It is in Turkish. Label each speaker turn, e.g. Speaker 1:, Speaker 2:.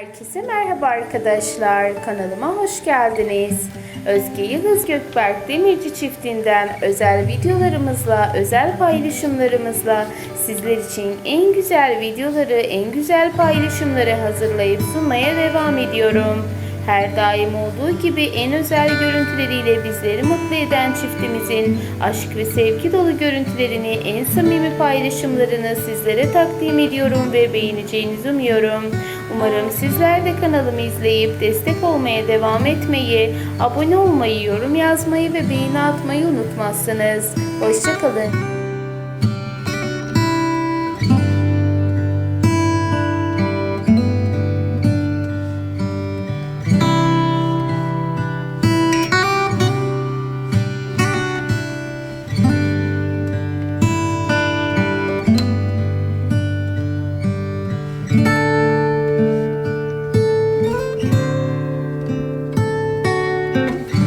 Speaker 1: Herkese merhaba arkadaşlar. Kanalıma hoş geldiniz. Özge Yıldız Gökberk Demirci çiftinden özel videolarımızla, özel paylaşımlarımızla sizler için en güzel videoları, en güzel paylaşımları hazırlayıp sunmaya devam ediyorum. Her daim olduğu gibi en özel görüntüleriyle bizleri mutlu eden çiftimizin aşk ve sevgi dolu görüntülerini, en samimi paylaşımlarını sizlere takdim ediyorum ve beğeneceğinizi umuyorum. Umarım sizler de kanalımı izleyip destek olmaya devam etmeyi, abone olmayı, yorum yazmayı ve beğeni atmayı unutmazsınız. Hoşçakalın. Thank you.